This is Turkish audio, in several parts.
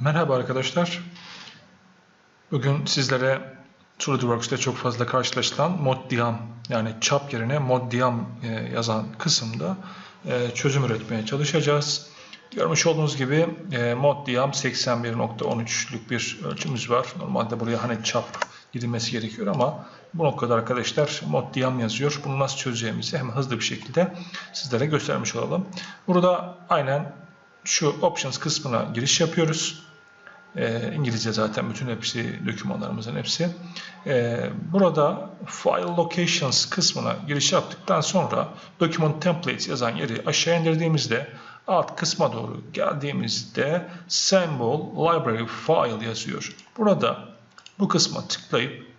Merhaba arkadaşlar. Bugün sizlere SolidWorks'te çok fazla karşılaşılan moddiam yani çap yerine moddiam e, yazan kısımda e, çözüm üretmeye çalışacağız. Görmüş olduğunuz gibi e, moddiam 81.13'lük bir ölçümüz var. Normalde buraya hani çap girilmesi gerekiyor ama bu noktada arkadaşlar moddiam yazıyor. Bunu nasıl çözeceğimizi hemen hızlı bir şekilde sizlere göstermiş olalım. Burada aynen şu options kısmına giriş yapıyoruz. E, İngilizce zaten bütün hepsi dokümanlarımızın hepsi. E, burada File Locations kısmına giriş yaptıktan sonra Document Templates yazan yeri aşağı indirdiğimizde alt kısma doğru geldiğimizde Symbol Library File yazıyor. Burada bu kısma tıklayıp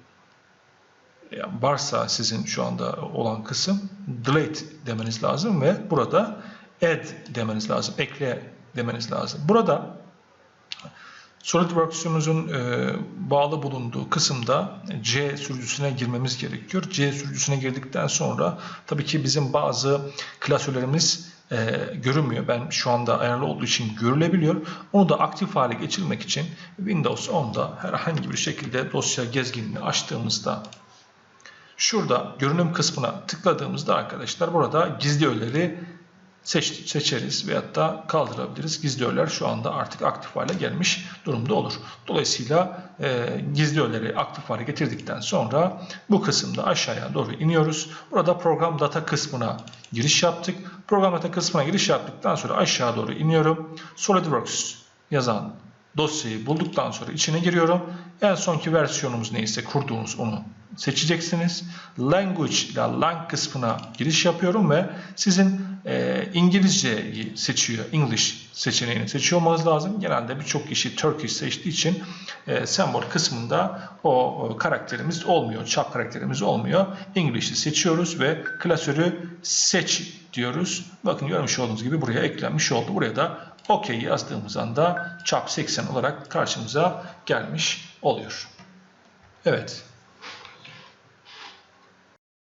varsa sizin şu anda olan kısım delete demeniz lazım ve burada add demeniz lazım. Ekle demeniz lazım. Burada SolidWorks'umuzun e, bağlı bulunduğu kısımda C sürücüsüne girmemiz gerekiyor. C sürücüsüne girdikten sonra tabii ki bizim bazı klasörlerimiz e, görünmüyor. Ben şu anda ayarlı olduğu için görülebiliyor. Onu da aktif hale geçirmek için Windows 10'da herhangi bir şekilde dosya gezginini açtığımızda şurada görünüm kısmına tıkladığımızda arkadaşlar burada gizli öğeleri seç, seçeriz veyahut da kaldırabiliriz. Gizli öğeler şu anda artık aktif hale gelmiş durumda olur. Dolayısıyla e, gizli öğeleri aktif hale getirdikten sonra bu kısımda aşağıya doğru iniyoruz. Burada program data kısmına giriş yaptık. Program data kısmına giriş yaptıktan sonra aşağı doğru iniyorum. SolidWorks yazan dosyayı bulduktan sonra içine giriyorum. En sonki versiyonumuz neyse kurduğunuz onu seçeceksiniz. Language ile lang kısmına giriş yapıyorum ve sizin e, İngilizceyi seçiyor. English seçeneğini seçiyor olmanız lazım. Genelde birçok kişi Turkish seçtiği için e, sembol kısmında o, o karakterimiz olmuyor. Çap karakterimiz olmuyor. English'i seçiyoruz ve klasörü seç diyoruz. Bakın görmüş olduğunuz gibi buraya eklenmiş oldu. Buraya da OK yazdığımız anda çap 80 olarak karşımıza gelmiş oluyor. Evet.